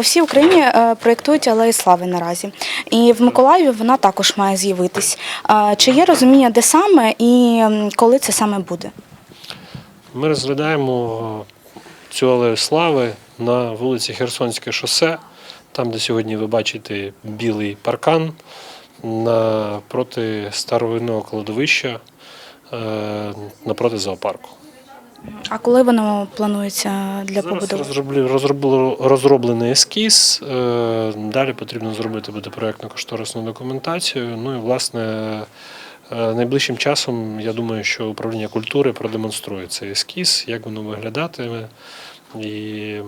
По всій Україні е, проєктують алеї слави наразі. І в Миколаєві вона також має з'явитись. Е, Чи є розуміння, де саме і коли це саме буде? Ми розглядаємо цю алею слави на вулиці Херсонське шосе, там, де сьогодні ви бачите білий паркан напроти старовинного кладовища е, напроти зоопарку. А коли воно планується для Зараз побудови? розроблю- розроблю- розроблений ескіз. е, Далі потрібно зробити буде проєктно-кошторисну документацію. Ну і власне е, найближчим часом я думаю, що управління культури продемонструє цей ескіз, як воно виглядатиме. І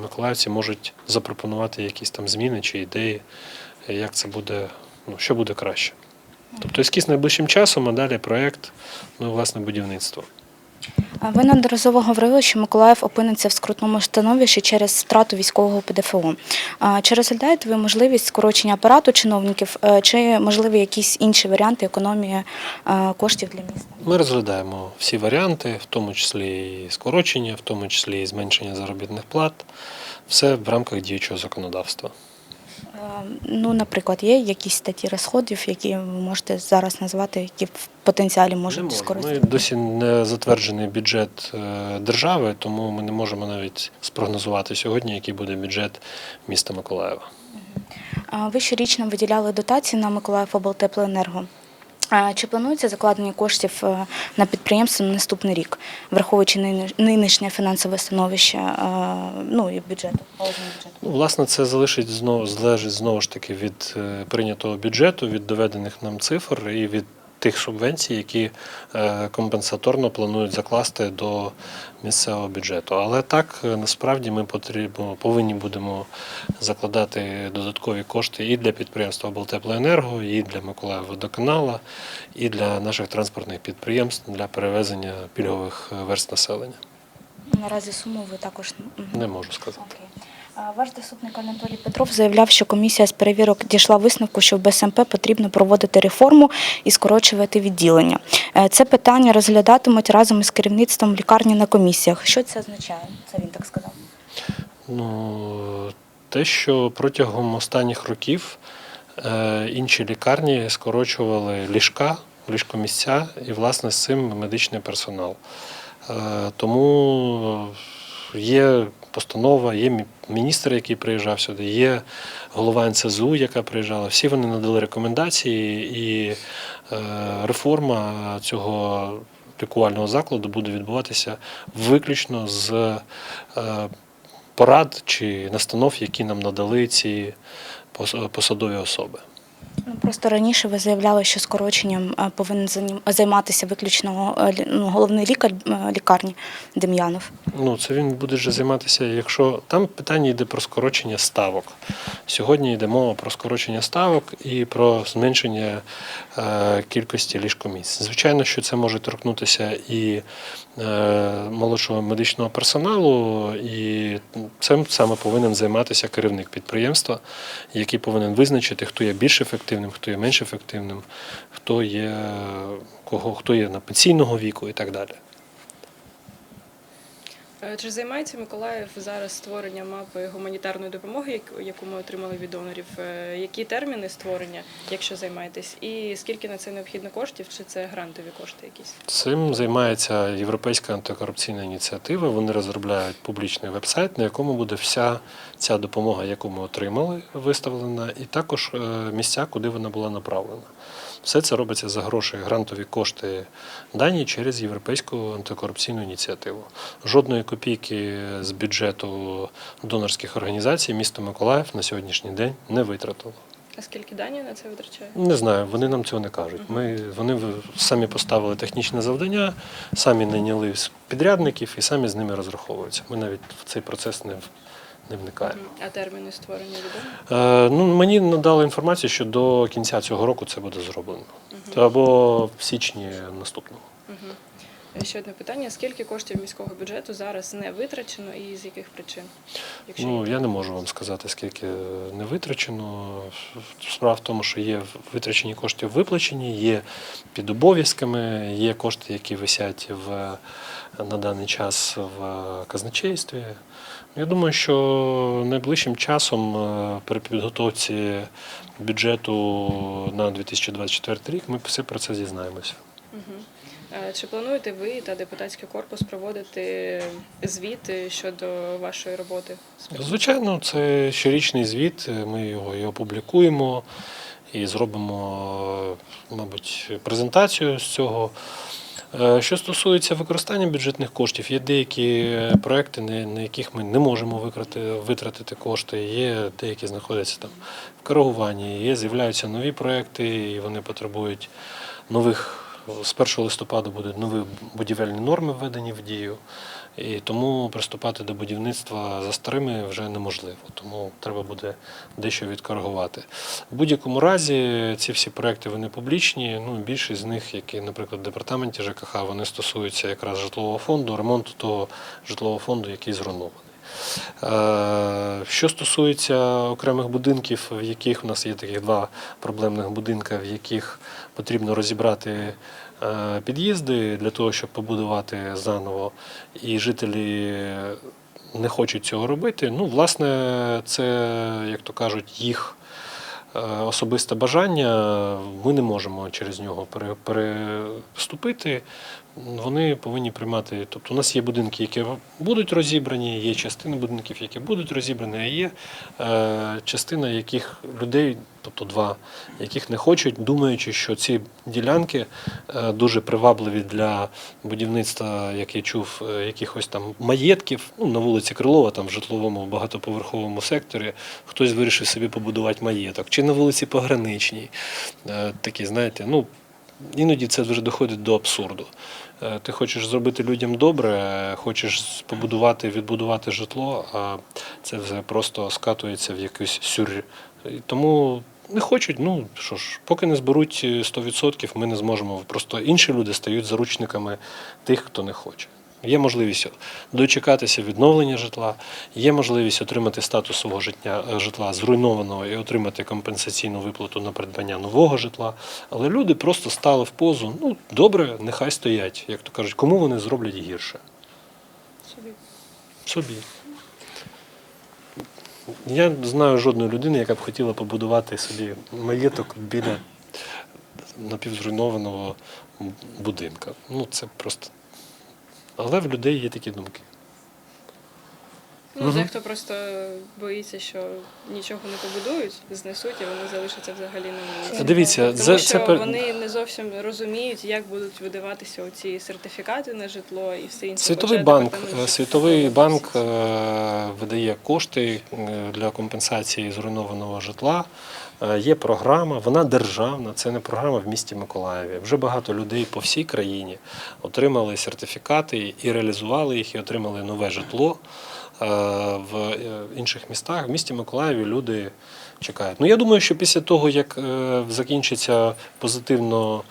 миколаївці можуть запропонувати якісь там зміни чи ідеї, як це буде, ну що буде краще. Тобто ескіз найближчим часом, а далі проєкт, ну і власне будівництво. Ви неодноразово говорили, що Миколаїв опиниться в скрутному становищі через втрату військового ПДФО. Чи розглядаєте ви можливість скорочення апарату чиновників, е, чи можливі якісь інші варіанти економії е, коштів для міста? Ми розглядаємо всі варіанти, в тому числі і скорочення, в тому числі і зменшення заробітних плат. Все в рамках діючого законодавства. Е, Ну, наприклад, є якісь статті розходів, які ви можете зараз назвати, які в потенціалі Не можуть скористатися? Ми досі не затверджений бюджет е, держави, тому ми не можемо навіть спрогнозувати сьогодні, який буде бюджет міста Миколаєва. Ви щорічно виділяли дотації на Миколаїв облтеплоенерго. Чи планується закладення коштів е, на підприємство на наступний рік, враховуючи нині- нинішнє фінансове становище е, ну, і бюджету? Ну, власне, це залишить знову залежить знову ж таки від е, прийнятого бюджету, від доведених нам цифр і від тих субвенцій, які е, компенсаторно планують закласти до місцевого бюджету. Але так е, насправді ми потрібно повинні будемо закладати додаткові кошти і для підприємства «Облтеплоенерго», і для Миколаївводоканала, і для наших транспортних підприємств для перевезення пільгових верст населення. Наразі суму ви також. Не можу сказати. Ваш заступник Анатолій Петров заявляв, що комісія з перевірок дійшла висновку, що в БСМП потрібно проводити реформу і скорочувати відділення. Е, Це питання розглядатимуть разом із керівництвом лікарні на комісіях. Що це означає? Це він так сказав. Ну, те, що протягом останніх років е, інші лікарні скорочували ліжка, ліжкомісця і, власне, з цим медичний персонал. Е, тому є постанова, є міністр, який приїжджав сюди, є голова НСЗУ, яка приїжджала. Всі вони надали рекомендації, і е, реформа цього лікувального закладу буде відбуватися виключно з е, порад чи настанов, які нам надали ці посадові особи. Просто раніше ви заявляли, що скороченням е, повинен займатися виключно е, ну, головний лікар е, лікарні Дем'янов. Ну, це він буде вже займатися, якщо там питання йде про скорочення ставок. Сьогодні йде мова про скорочення ставок і про зменшення кількості ліжкомісць. Звичайно, що це може торкнутися і молодшого медичного персоналу, і цим саме повинен займатися керівник підприємства, який повинен визначити, хто є більш ефективним, хто є менш ефективним, хто є кого, хто є на пенсійного віку і так далі. Е, Чи займається Миколаїв зараз створенням мапи гуманітарної допомоги, яку- яку ми отримали від донорів? Е, Які терміни створення, якщо займаєтесь, і скільки на це необхідно коштів? Чи це грантові кошти якісь? Цим займається Європейська антикорупційна ініціатива. Вони розробляють публічний вебсайт, на якому буде вся ця допомога, яку ми отримали, виставлена, і також е, місця, куди вона була направлена. Все це робиться за гроші, грантові кошти дані через Європейську антикорупційну ініціативу. Жодної копійки з бюджету донорських організацій місто Миколаїв на сьогоднішній день не витратило. А скільки дані на це витрачає? Не знаю, вони нам цього не кажуть. Ми, вони самі поставили технічне завдання, самі найняли підрядників і самі з ними розраховуються. Ми навіть в цей процес не, не вникає. А терміни створення відомі? Е, ну, мені надали інформацію, що до кінця цього року це буде зроблено. Або в січні наступного. Мгм. Ще одне питання: скільки коштів міського бюджету зараз не витрачено і з яких причин? Якщо Ну, я не можу вам сказати, скільки не витрачено. Справа в тому, що є витрачені кошти виплачені, є під обов'язками, є кошти, які висять в, на даний час в казначействі. Я думаю, що найближчим часом е, при підготовці бюджету на 2024 рік ми все про це дізнаємося. Е, Чи плануєте ви та депутатський корпус проводити звіти щодо вашої роботи? Звичайно, це щорічний звіт. Ми його і опублікуємо і зробимо, мабуть, презентацію з цього. Е, Що стосується використання бюджетних коштів, є деякі проекти, на яких ми не можемо витратити кошти. Є деякі знаходяться там в коригуванні. Є з'являються нові проекти, і вони потребують нових. З 1 листопада будуть нові будівельні норми введені в дію. І тому приступати до будівництва за старими вже неможливо, тому треба буде дещо відкоригувати. В будь-якому разі ці всі проекти вони публічні. Ну, більшість з них, які, наприклад, в департаменті ЖКХ, вони стосуються якраз житлового фонду, ремонту того житлового фонду, який зруйнований. Е, Що стосується окремих будинків, в яких у нас є таких два проблемних будинка, в яких потрібно розібрати е, під'їзди для того, щоб побудувати заново, і жителі не хочуть цього робити. Ну, власне, це, як то кажуть, їх е, особисте бажання. Ми не можемо через нього переступити. Вони повинні приймати. Тобто, у нас є будинки, які будуть розібрані, є частини будинків, які будуть розібрані, а є е, частина яких людей, тобто два, яких не хочуть, думаючи, що ці ділянки е, дуже привабливі для будівництва, як я чув, е, якихось там маєтків. Ну, на вулиці Крилова, там в житловому багатоповерховому секторі, хтось вирішив собі побудувати маєток, чи на вулиці Пограничній. Е, такі, знаєте, ну. Іноді це вже доходить до абсурду. Е, Ти хочеш зробити людям добре, е, хочеш побудувати, відбудувати житло, а це все просто скатується в якийсь сюр. Тому не хочуть, ну що ж, поки не зберуть е, 100%, ми не зможемо. Просто інші люди стають заручниками тих, хто не хоче. Є можливість дочекатися відновлення житла, є можливість отримати статус свого життя, е, житла зруйнованого і отримати компенсаційну виплату на придбання нового житла. Але люди просто стали в позу. Ну, добре, нехай стоять. Як то кажуть, кому вони зроблять гірше? собі? Собі. Я не знаю жодної людини, яка б хотіла побудувати собі маєток біля напівзруйнованого будинка. Ну, це просто. Але в людей є такі думки. Ну, дехто просто боїться, що нічого не побудують, знесуть, і вони залишаться взагалі на вулиці. Дивіться, Тому це- що це пер- вони не зовсім розуміють, як будуть видаватися оці сертифікати на житло і все інше. Світовий Хоча банк, департамент е, Світовий банк е, видає кошти е, для компенсації зруйнованого житла. Е, Є програма, вона державна, це не програма в місті Миколаєві. Вже багато людей по всій країні отримали сертифікати і реалізували їх, і отримали нове житло. Е, В е, інших містах, в місті Миколаєві люди чекають. Ну я думаю, що після того, як закінчиться позитивно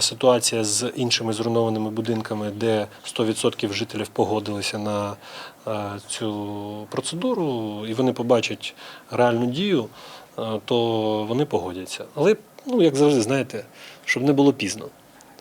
ситуація з іншими зруйнованими будинками, де 100% жителів погодилися на цю процедуру, і вони побачать реальну дію, то вони погодяться. Але, ну як завжди, знаєте, щоб не було пізно.